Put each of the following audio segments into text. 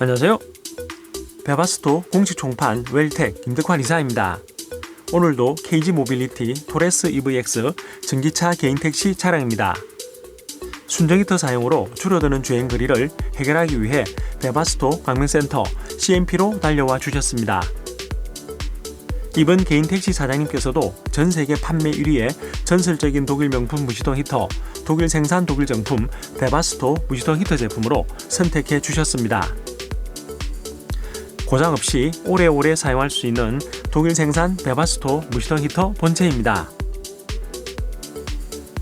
안녕하세요. 베바스토 공식 총판 웰텍 김덕환 이사입니다. 오늘도 KG 모빌리티 토레스 EVX 전기차 개인 택시 차량입니다. 순정 히터 사용으로 줄어드는 주행 거리를 해결하기 위해 베바스토 광명센터 CMP로 달려와 주셨습니다. 이번 개인 택시 사장님께서도 전 세계 판매 1위의 전설적인 독일 명품 무시동 히터, 독일 생산 독일 정품 베바스토 무시동 히터 제품으로 선택해 주셨습니다. 고장 없이 오래오래 사용할 수 있는 독일 생산 베바스토 무시동 히터 본체입니다.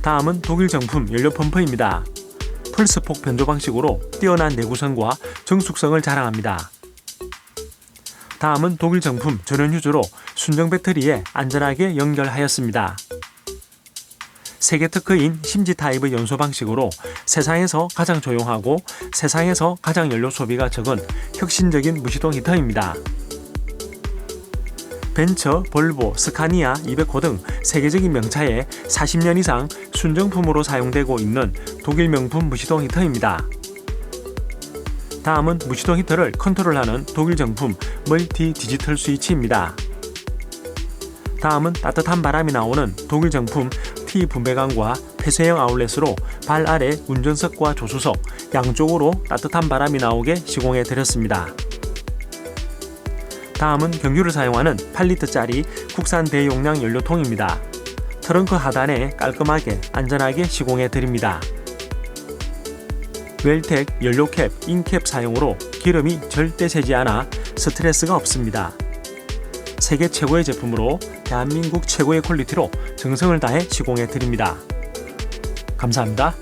다음은 독일 정품 연료 펌프입니다. 펄스폭 변조 방식으로 뛰어난 내구성과 정숙성을 자랑합니다. 다음은 독일 정품 전원 휴즈로 순정 배터리에 안전하게 연결하였습니다. 세계 특허인 심지 타입의 연소 방식으로 세상에서 가장 조용하고 세상에서 가장 연료 소비가 적은 혁신적인 무시동 히터입니다. 벤처, 볼보, 스카니아, 이베코 등 세계적인 명차에 40년 이상 순정품으로 사용되고 있는 독일 명품 무시동 히터입니다. 다음은 무시동 히터를 컨트롤하는 독일 정품 멀티 디지털 스위치입니다. 다음은 따뜻한 바람이 나오는 독일 정품 T 분배관과 폐쇄형 아울렛으로 발 아래 운전석과 조수석 양쪽으로 따뜻한 바람이 나오게 시공해 드렸습니다. 다음은 경유를 사용하는 8리터짜리 국산 대용량 연료통입니다. 트렁크 하단에 깔끔하게 안전하게 시공해 드립니다. 웰텍 연료캡, 인캡 사용으로 기름이 절대 새지 않아 스트레스가 없습니다. 세계 최고의 제품으로 대한민국 최고의 퀄리티로 정성을 다해 시공해 드립니다. 감사합니다.